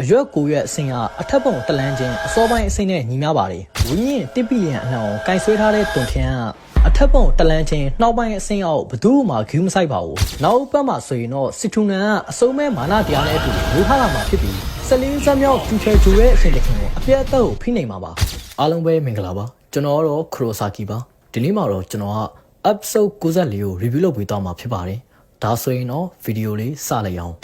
အရွက်ကိုရွက်အဆင်ကအထက်ပုံတလန်းချင်းအစောပိုင်းအဆင်နဲ့ညီများပါတယ်ဝင်းရင်တစ်ပီလီယံအနှောင်ကင်ဆွဲထားတဲ့တွန်ထန်းကအထက်ပုံတလန်းချင်းနှောက်ပိုင်းအဆင်အောက်ဘယ်သူမှဂူးမဆိုင်ပါဘူးနောက်ပတ်မှာဆိုရင်တော့စစ်ထူနန်ကအစုံမဲ့မာနတရားနဲ့အတူလူထားလာမှာဖြစ်ပြီးစလင်းစက်မြောက်ကျူချဲကျူရဲ့အရှင်တခင်ကိုအပြတ်အသက်ကိုဖိနိုင်မှာပါအားလုံးပဲမင်္ဂလာပါကျွန်တော်ကတော့ခရိုဆာကီပါဒီနေ့မှာတော့ကျွန်တော်က episode 94ကို review လုပ်ပေးသွားမှာဖြစ်ပါတယ်ဒါဆိုရင်တော့ဗီဒီယိုလေးစလိုက်အောင်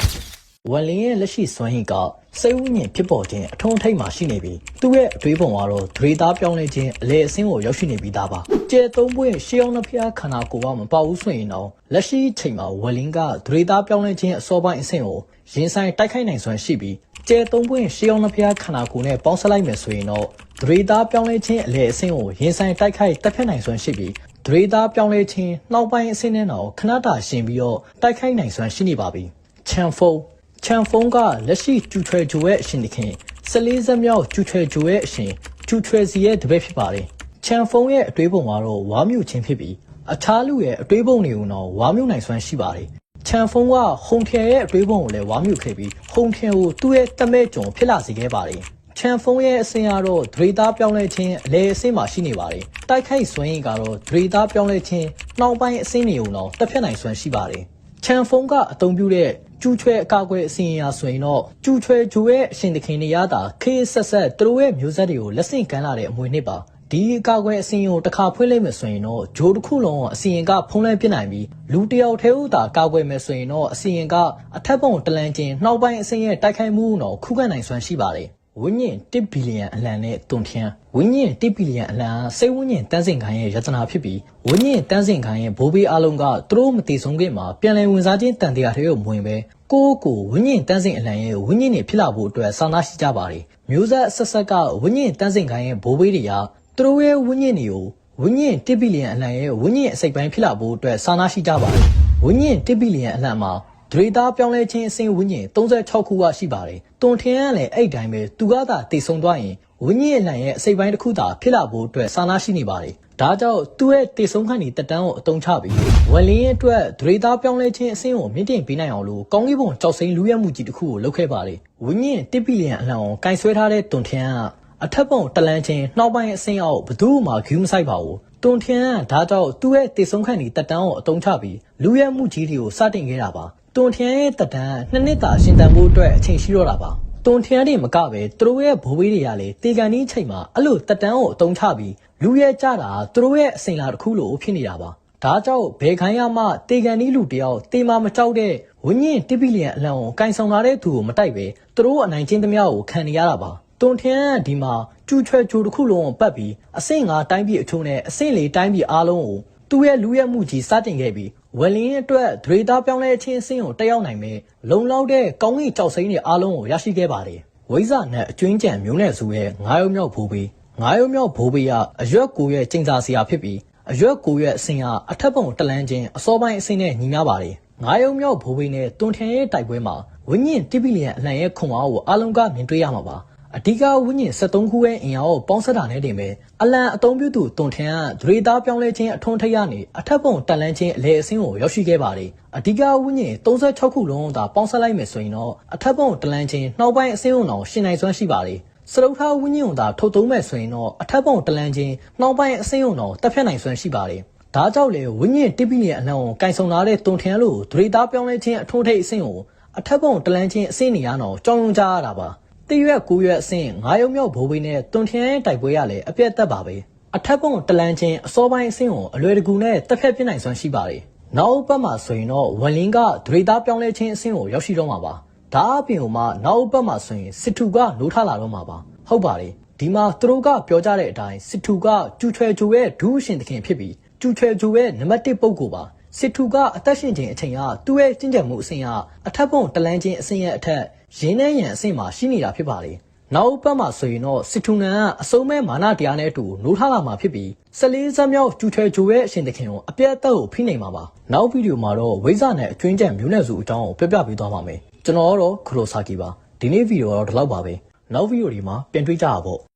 ဝန်လင်းရဲ့လက်ရှိစွမ်းရည်က စိတ်ဝိညာဉ်ဖြစ်ပေါ်ခြင်းအထုံးထိပ်မှာရှိနေပြီးသူ့ရဲ့အတွေးပုံကတော့ဒရေသားပြောင်းလဲခြင်းအလေအစင်းကိုရောက်ရှိနေပြီးသားပါကျဲသုံးပွင့်ရှေးအောင်နှစ်ဖျားခန္ဓာကိုယ်ကမပေါဘူးဆိုရင်တော့လက်ရှိချိန်မှာဝန်လင်းကဒရေသားပြောင်းလဲခြင်းအစောပိုင်းအဆင့်ကိုရင်ဆိုင်တိုက်ခိုက်နိုင်စွမ်းရှိပြီးကျဲသုံးပွင့်ရှေးအောင်နှစ်ဖျားခန္ဓာကိုယ်နဲ့ပေါင်းစပ်လိုက်မယ်ဆိုရင်တော့ဒရေသားပြောင်းလဲခြင်းအလေအစင်းကိုရင်ဆိုင်တိုက်ခိုက်တက်ဖြတ်နိုင်စွမ်းရှိပြီးဒရေသားပြောင်းလဲခြင်းနောက်ပိုင်းအဆင့်နဲ့တော့ခဏတာရှင်ပြီးတော့တိုက်ခိုက်နိုင်စွမ်းရှိနေပါပြီချန်ဖုန်း ချန်ဖုန်းကလက်ရှိကျူထွဲဂျိုရဲ့အရှင်တခင်စလေးစက်မြောက်ကျူထွဲဂျိုရဲ့အရှင်ကျူထွဲစီရဲ့တပည့်ဖြစ်ပါတယ်ချန်ဖုန်းရဲ့အတွေးပုံကတော့ဝါမြူချင်းဖြစ်ပြီးအခြားလူရဲ့အတွေးပုံတွေကိုတော့ဝါမြူနိုင်စွမ်းရှိပါတယ်ချန်ဖုန်းကဟုံထယ်ရဲ့အတွေးပုံကိုလည်းဝါမြူခဲ့ပြီးဟုံထယ်ကိုသူ့ရဲ့တမဲကြုံဖြစ်လာစေခဲ့ပါတယ်ချန်ဖုန်းရဲ့အစင်ကတော့ဒရေသားပြောင်းလဲခြင်းအလေအစင်မှာရှိနေပါတယ်တိုက်ခိုက်စွမ်းရည်ကတော့ဒရေသားပြောင်းလဲခြင်းနှောင်ပိုင်းအစင်တွေကိုတော့တက်ဖြတ်နိုင်စွမ်းရှိပါတယ်ချန်ဖုန်းကအသုံးပြုတဲ့ ကျူချွဲအကာအကွယ်အစီအရာဆိုရင်တော့ကျူချွဲဂျိုရဲ့အရှင်သခင်တွေရတာခေတ်ဆက်ဆက်သူတို့ရဲ့မျိုးဆက်တွေကိုလက်ဆင့်ကမ်းလာတဲ့အမွေနှစ်ပါဒီအကာအကွယ်အစီအရင်ကိုတစ်ခါဖွင့်လိုက်မယ်ဆိုရင်တော့ဂျိုတစ်ခုလုံးအစီအရင်ကဖုံးလဲပြစ်နိုင်ပြီးလူတစ်ယောက်ထဲဦးသာကာကွယ်မယ်ဆိုရင်တော့အစီအရင်ကအထက်ပုံတလန်ချင်းနှောက်ပိုင်းအစီရဲ့တိုက်ခိုက်မှုတော့ခုခံနိုင်စွမ်းရှိပါတယ် ဝင်းညင်1ဘီလီယံအလံနဲ့တွန်ထန်းဝင်းညင်1ဘီလီယံအလံစိတ်ဝင်းညင်တန်းစင်ခိုင်းရဲ့ရတနာဖြစ်ပြီးဝင်းညင်တန်းစင်ခိုင်းရဲ့ဘိုးဘေးအလုံးကသူတို့မတည်ဆုံးခင်မှာပြန်လည်ဝင်စားခြင်းတန်တရားတွေကိုမဝင်ပဲကိုယ့်ကိုယ်ဝင်းညင်တန်းစင်အလံရဲ့ဝင်းညင်တွေဖြစ်လာဖို့အတွက်စာနာရှိကြပါတယ်မျိုးဆက်ဆက်ဆက်ကဝင်းညင်တန်းစင်ခိုင်းရဲ့ဘိုးဘေးတွေကသူတို့ရဲ့ဝင်းညင်တွေကိုဝင်းညင်1ဘီလီယံအလံရဲ့ဝင်းညင်အစိပ်ပိုင်းဖြစ်လာဖို့အတွက်စာနာရှိကြပါတယ်ဝင်းညင်1ဘီလီယံအလံမှာ ဒရေသားပြောင်းလဲခြင်းအဆင့်ဝင်းကျင်36ခုကရှိပါတယ်။တွန်ထင်းကလည်းအဲ့တိုင်းပဲသူကသာတည်ဆုံသွားရင်ဝင်းကျင်အလံရဲ့အစိပ်ပိုင်းတစ်ခုသာဖြစ်လာဖို့အတွက်စာနာရှိနေပါတယ်။ဒါကြောင့်သူ့ရဲ့တည်ဆုံခန့်ဒီတက်တန်းကိုအတုံးချပြီးဝလင်းရဲ့အတွက်ဒရေသားပြောင်းလဲခြင်းအဆင့်ကိုမြင့်တင်ပေးနိုင်အောင်လို့ကောင်းကင်ဘုံကြောက်စိမ့်လူရဲမှုကြီးတစ်ခုကိုလုပ်ခဲ့ပါတယ်။ဝင်းကျင်1ဘီလီယံအလံကိုကင်ဆွဲထားတဲ့တွန်ထင်းကအထက်ပုံတလန်းချင်းနှောက်ပိုင်းအဆင့်အောက်ဘယ်သူမှဂူးမဆိုင်ပါဘူး။တွန်ထင်းကဒါကြောင့်သူ့ရဲ့တည်ဆုံခန့်ဒီတက်တန်းကိုအတုံးချပြီးလူရဲမှုကြီးတွေကိုစတင်ခဲ့တာပါ။ တွန်ထျန်းရဲ့တက်တန်းနှစ်နှစ်သာရှင်တန်ဖို့အတွက်အချိန်ရှိတော့တာပါတွန်ထျန်းတွေမကပဲသူတို့ရဲ့ဘိုးဘေးတွေကလည်းတေကန်ဒီချိန်မှာအဲ့လိုတက်တန်းကိုအတုံးချပြီးလူရဲ့ကြတာသူတို့ရဲ့အစိမ်လာတစ်ခုလိုဖြစ်နေတာပါဒါကြောင့်ဘယ်ခိုင်းရမှတေကန်ဒီလူတယောက်တေမာမကြောက်တဲ့ဝင်းညင်တစ်ပီလီယံအလံကိုကင်ဆောင်လာတဲ့သူကိုမတိုက်ပဲသူတို့အနိုင်ချင်းသမျှကိုခံနေရတာပါတွန်ထျန်းကဒီမှာကျူချွဲချိုတစ်ခုလုံးကိုပတ်ပြီးအဆင့်၅တိုင်းပြည်အထုံးနဲ့အဆင့်၄တိုင်းပြည်အားလုံးကို သူ့ရဲ့လူရဲ့မှုကြီးစတင်ခဲ့ပြီးဝယ်လင်းအတွက်ဒရေသားပြောင်းလဲခြင်းအဆင့်ကိုတက်ရောက်နိုင်မယ်လုံလောက်တဲ့ကောင်းကင်ကြောက်စိမ့်တွေအားလုံးကိုရရှိခဲ့ပါတယ်ဝိဇာနဲ့အကျွင်းကြံမျိုးနဲ့စုရဲ့ငါးရုံမြောက်ဘိုးဘေးငါးရုံမြောက်ဘိုးဘေးကအရွက်ကိုရဲ့ကျင်းစာဆရာဖြစ်ပြီးအရွက်ကိုရဲ့အဆင့်ကအထက်ပုံတလန်းချင်းအစောပိုင်းအဆင့်နဲ့ညီမျှပါတယ်ငါးရုံမြောက်ဘိုးဘေးနဲ့တွန်ထန်ရဲ့တိုက်ပွဲမှာဝင်းညင်တစ်ဘီလီယံအလံရဲ့ခွန်အားကိုအားလုံးကမြင်တွေ့ရမှာပါ အဓိကဝိညာဉ်73ခုရဲ့အင်အားကိုပေါင်းစပ်တာနဲ့တင်ပဲအလံအသုံးပြုသူတွန်ထန်ကဒရေသားပြောင်းလဲခြင်းအထွန်းထိပ်ရနေအထက်ပုံတက်လန်းခြင်းအလေအစင်းကိုရောက်ရှိခဲ့ပါတယ်အဓိကဝိညာဉ်36ခုလုံးသာပေါင်းစပ်လိုက်မယ်ဆိုရင်တော့အထက်ပုံတက်လန်းခြင်းနှောက်ပိုင်းအစင်းအောင်ရှင်နိုင်စွမ်းရှိပါတယ်စရုပ်ထားဝိညာဉ်ကိုသာထုတ်သုံးမယ်ဆိုရင်တော့အထက်ပုံတလန်းချင်းနှောက်ပိုင်းအစင်းအောင်တော့တက်ဖြတ်နိုင်စွမ်းရှိပါတယ်ဒါကြောင့်လေဝိညာဉ်တစ်ပီလီယံအနှံကိုကင်ဆောင်လာတဲ့တွန်ထန်လို့ဒရေသားပြောင်းလဲခြင်းအထွန်းထိပ်အစင်းကိုအထက်ပုံတလန်းချင်းအစင်းနေရတော့ကြောင်းရုံကြရတာပါ တရွက်ကိုရွက်အဆင့်ငါးရုံမြောက်ဘိုးဘင်းနဲ့တွန်ထျန်းတိုက်ပွဲရလည်းအပြတ်သက်ပါပဲအထက်ပုံတလန်းချင်းအစောပိုင်းအဆင့်ကိုအလွယ်တကူနဲ့တက်ဖြတ်ပြနိုင်စွမ်းရှိပါတယ်နောက်ပတ်မှာဆိုရင်တော့ဝန်လင်းကဒရေသားပြောင်းလဲခြင်းအဆင့်ကိုရောက်ရှိတော့မှာပါဒါအပြင်ဟိုမှာနောက်ပတ်မှာဆိုရင်စစ်ထူကနိုးထလာတော့မှာပါဟုတ်ပါတယ်ဒီမှာသူတို့ကပြောကြတဲ့အတိုင်းစစ်ထူကကျူချွဲဂျိုရဲ့ဒူးရှင်သခင်ဖြစ်ပြီးကျူချွဲဂျိုရဲ့နံပါတ်1ပုဂ္ဂိုလ်ပါ စစ်ထူကအသက်ရှင်ခြင်းအချိန်ကသူ့ရဲ့ကျင့်ကြံမှုအဆင့်ကအထက်ပုံတလန်းချင်းအဆင့်ရဲ့အထက်ရင်းနှန်းရန်အဆင့်မှာရှိနေတာဖြစ်ပါတယ်။နောက်ပတ်မှာဆိုရင်တော့စစ်ထူနန်ကအစုံမဲ့မာနတရားနဲ့အတူနိုးထားလာမှာဖြစ်ပြီး၁၄စက်မြောက်ကျူချွဲဂျိုရဲ့အရှင်သခင်ကိုအပြတ်အသက်ကိုဖိနိုင်မှာပါ။နောက်ဗီဒီယိုမှာတော့ဝိဇ္ဇာနဲ့အကျွင်းကြံမျိုးနွယ်စုအကြောင်းကိုပြောပြပေးသွားပါမယ်။ကျွန်တော်ကတော့ခရိုဆာကီပါ။ဒီနေ့ဗီဒီယိုကတော့ဒီလောက်ပါပဲ။နောက်ဗီဒီယိုဒီမှာပြန်တွေ့ကြတာပေါ့။